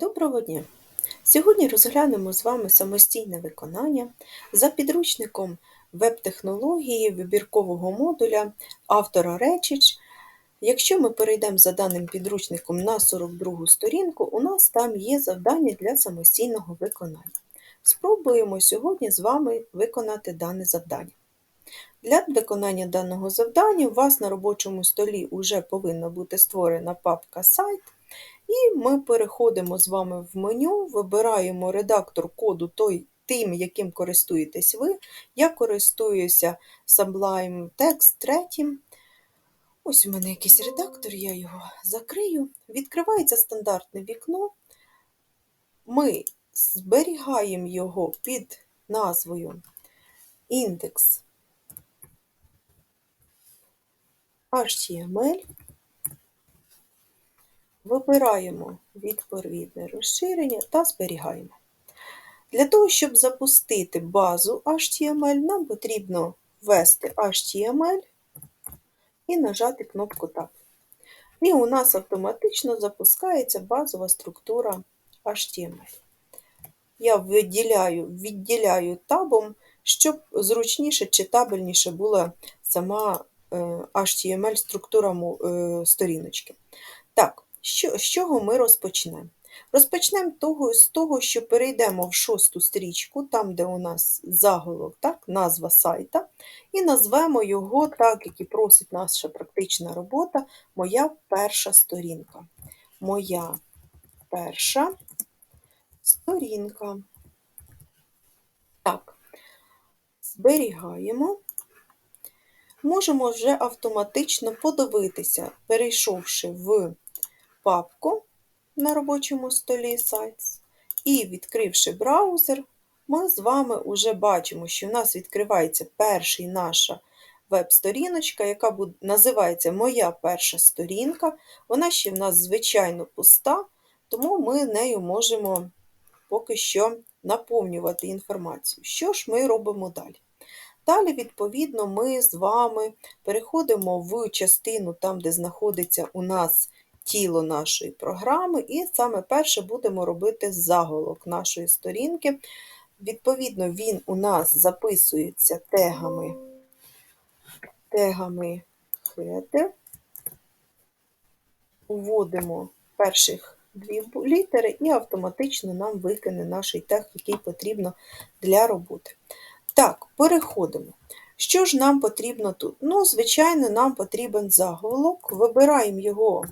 Доброго дня! Сьогодні розглянемо з вами самостійне виконання за підручником веб-технології вибіркового модуля автора Речіч. Якщо ми перейдемо за даним підручником на 42 сторінку, у нас там є завдання для самостійного виконання. Спробуємо сьогодні з вами виконати дане завдання. Для виконання даного завдання у вас на робочому столі вже повинна бути створена папка сайт. І ми переходимо з вами в меню, вибираємо редактор коду той, тим, яким користуєтесь ви. Я користуюся Sublime Text 3. Ось у мене якийсь редактор, я його закрию. Відкривається стандартне вікно. Ми зберігаємо його під назвою індекс HTML. Вибираємо відповідне розширення та зберігаємо. Для того, щоб запустити базу HTML, нам потрібно ввести HTML і нажати кнопку Tab. І у нас автоматично запускається базова структура HTML. Я виділяю, відділяю табом, щоб зручніше читабельніше була сама е, HTML-структура е, сторіночки. Так, що, З чого ми розпочнемо? Розпочнемо того, з того, що перейдемо в шосту стрічку, там, де у нас заголовок, так, назва сайта, і назвемо його, так, як і просить наша практична робота, Моя перша сторінка. Моя перша сторінка. Так, зберігаємо. Можемо вже автоматично подивитися, перейшовши в папку на робочому столі Sites і відкривши браузер, ми з вами вже бачимо, що в нас відкривається перша наша веб-сторіночка, яка називається Моя перша сторінка. Вона ще в нас, звичайно, пуста, тому ми нею можемо поки що наповнювати інформацію. Що ж ми робимо далі? Далі, відповідно, ми з вами переходимо в частину, там, де знаходиться у нас тіло нашої програми, і саме перше будемо робити заголовок нашої сторінки. Відповідно, він у нас записується тегами тегами header. Вводимо перших дві літери і автоматично нам викине наш тег, який потрібно для роботи. Так, переходимо. Що ж нам потрібно тут? Ну, звичайно, нам потрібен заголовок. Вибираємо його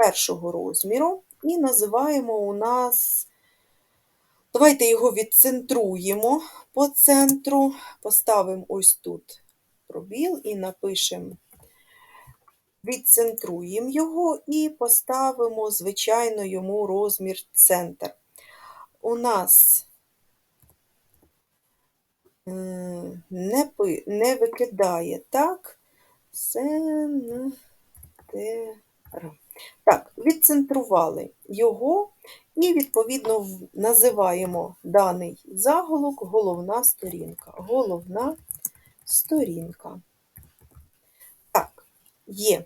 першого розміру і називаємо у нас, давайте його відцентруємо по центру, поставимо ось тут пробіл і напишемо, відцентруємо його і поставимо, звичайно, йому розмір центр. У нас не не викидає так, центр. Так, відцентрували його і, відповідно, називаємо даний заголовок головна сторінка. Головна сторінка. Так, є.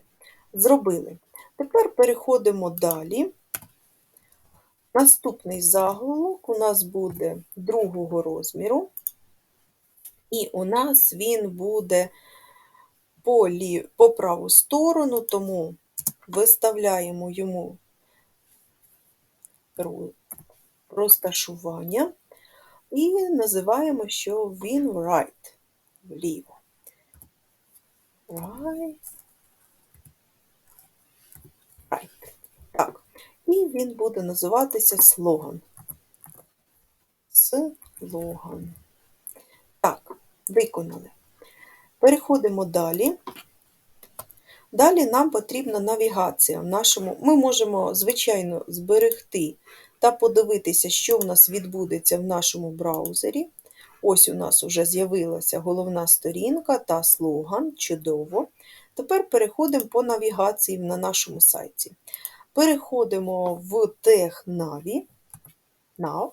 Зробили. Тепер переходимо далі. Наступний заголовок у нас буде другого розміру, і у нас він буде по, лів... по праву сторону, тому виставляємо йому розташування і називаємо, що він right, вліво. Right. Right. Так. І він буде називатися слоган. Слоган. Так, виконали. Переходимо далі. Далі нам потрібна навігація. В нашому... Ми можемо, звичайно, зберегти та подивитися, що в нас відбудеться в нашому браузері. Ось у нас вже з'явилася головна сторінка та слоган. Чудово. Тепер переходимо по навігації на нашому сайті. Переходимо в Navi. Nav.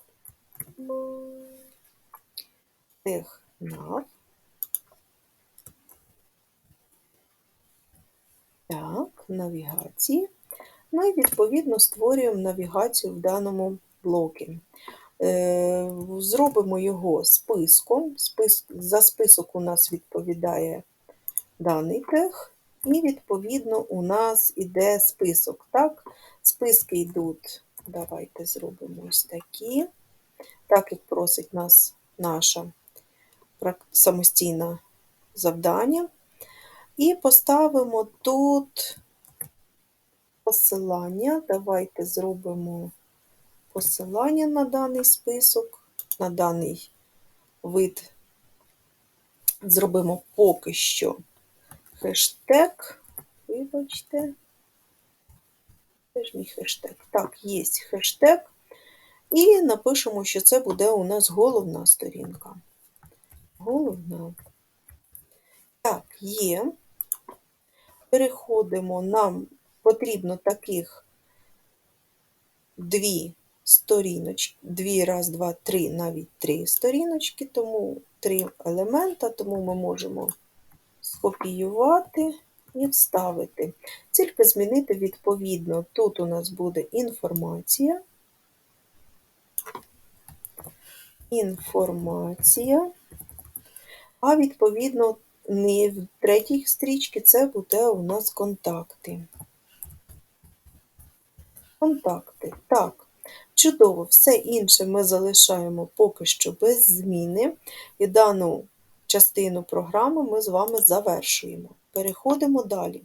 Тег Так, навігації. Ну і відповідно створюємо навігацію в даному блокі. Е, Зробимо його списком. За список у нас відповідає даний тег, і, відповідно, у нас іде список. Так? Списки йдуть, давайте зробимо ось такі, так як просить нас наша самостійне завдання. І поставимо тут посилання. Давайте зробимо посилання на даний список, на даний вид. Зробимо поки що хештег. Вибачте. Де ж мій хештег? Так, є хештег. І напишемо, що це буде у нас головна сторінка. Головна. Так, є. Переходимо, нам потрібно таких дві сторіночки, дві, раз, два, три, навіть три сторіночки, тому три елемента, тому ми можемо скопіювати і вставити. Тільки змінити відповідно. Тут у нас буде інформація. Інформація. А відповідно, в третій стрічці це буде у нас контакти. Контакти. Так, чудово, все інше ми залишаємо поки що без зміни. І дану частину програми ми з вами завершуємо. Переходимо далі.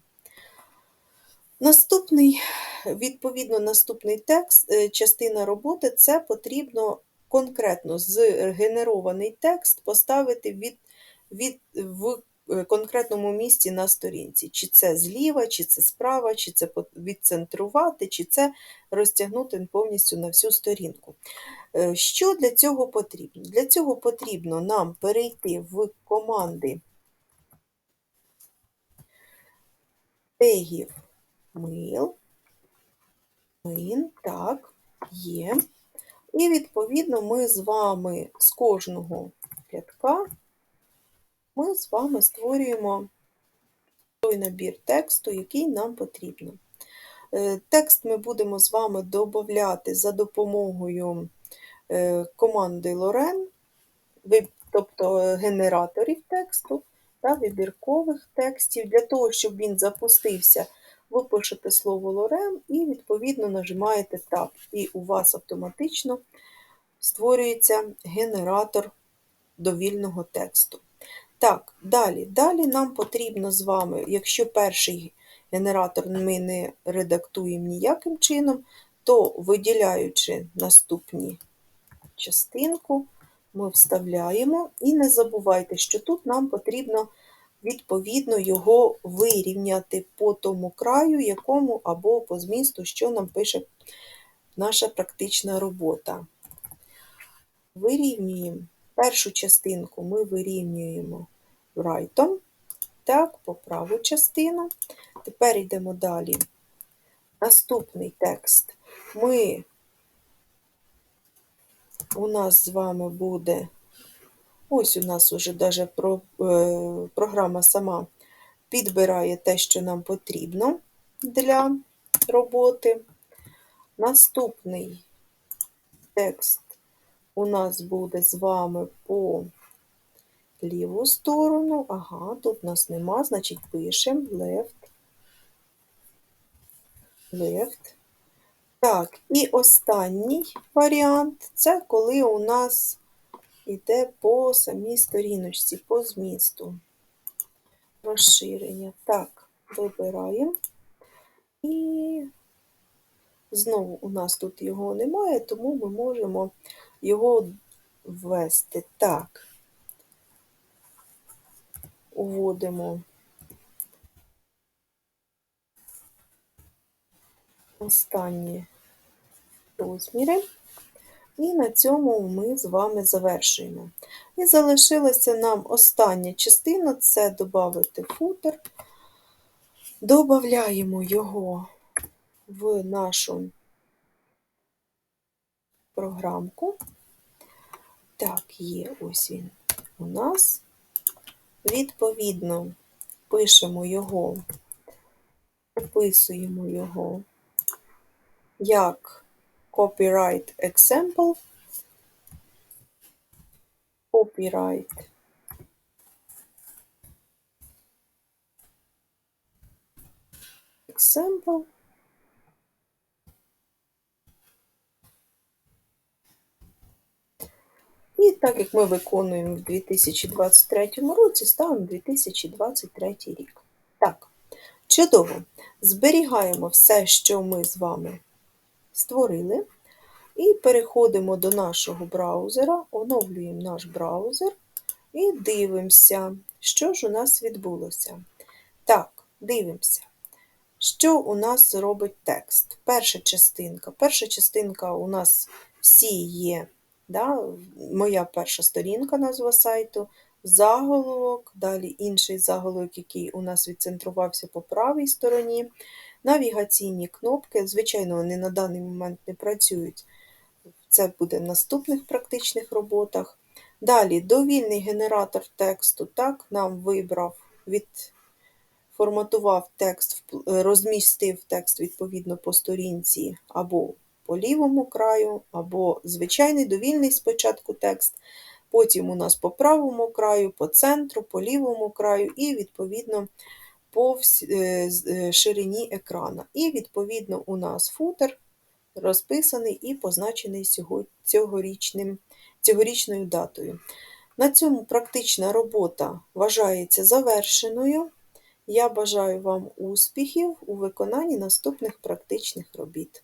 Наступний, відповідно, наступний текст, е, частина роботи це потрібно конкретно згенерований текст поставити від, від, в е, конкретному місці на сторінці. Чи це зліва, чи це справа, чи це відцентрувати, чи це розтягнути повністю на всю сторінку. Е, що для цього потрібно? Для цього потрібно нам перейти в команди тегів mail, main, так, є. І, відповідно, ми з вами з кожного рядка ми з вами створюємо той набір тексту, який нам потрібно. Е, текст ми будемо з вами додати за допомогою е, команди Loren, тобто генераторів тексту та вибіркових текстів. Для того, щоб він запустився, ви пишете слово Lorem і, відповідно, нажимаєте Tab. І у вас автоматично створюється генератор довільного тексту. Так, далі. Далі нам потрібно з вами, якщо перший генератор ми не редактуємо ніяким чином, то виділяючи наступні частинку, ми вставляємо. І не забувайте, що тут нам потрібно відповідно його вирівняти по тому краю, якому або по змісту, що нам пише наша практична робота. Вирівнюємо першу частинку ми вирівнюємо райтом, так, по праву частину. Тепер йдемо далі. Наступний текст ми у нас з вами буде, ось у нас уже даже про, е, програма сама підбирає те, що нам потрібно для роботи. Наступний текст у нас буде з вами по ліву сторону. Ага, тут нас нема, значить пишемо left. Left. Так, і останній варіант це коли у нас йде по самій сторіночці, по змісту. Розширення. Так, вибираємо. І знову у нас тут його немає, тому ми можемо його ввести. Так, уводимо останні розміри. І на цьому ми з вами завершуємо. І залишилася нам остання частина це додати футер. Додаємо його в нашу програмку. Так, є ось він у нас. Відповідно, пишемо його, описуємо його як copyright example, copyright example. І так як ми виконуємо в 2023 році, ставимо 2023 рік. Так, чудово. Зберігаємо все, що ми з вами створили, і переходимо до нашого браузера, оновлюємо наш браузер і дивимося, що ж у нас відбулося. Так, дивимося. Що у нас робить текст? Перша частинка. Перша частинка у нас всі є. Да? Моя перша сторінка, назва сайту, заголовок, далі інший заголовок, який у нас відцентрувався по правій стороні. Навігаційні кнопки, звичайно, вони на даний момент не працюють. Це буде в наступних практичних роботах. Далі довільний генератор тексту. Так, нам вибрав від форматував текст, розмістив текст відповідно по сторінці або по лівому краю, або звичайний довільний спочатку текст, потім у нас по правому краю, по центру, по лівому краю, і, відповідно, по е, е, ширині екрана. І, відповідно, у нас футер розписаний і позначений цьогорічним, цьогорічною датою. На цьому практична робота вважається завершеною. Я бажаю вам успіхів у виконанні наступних практичних робіт.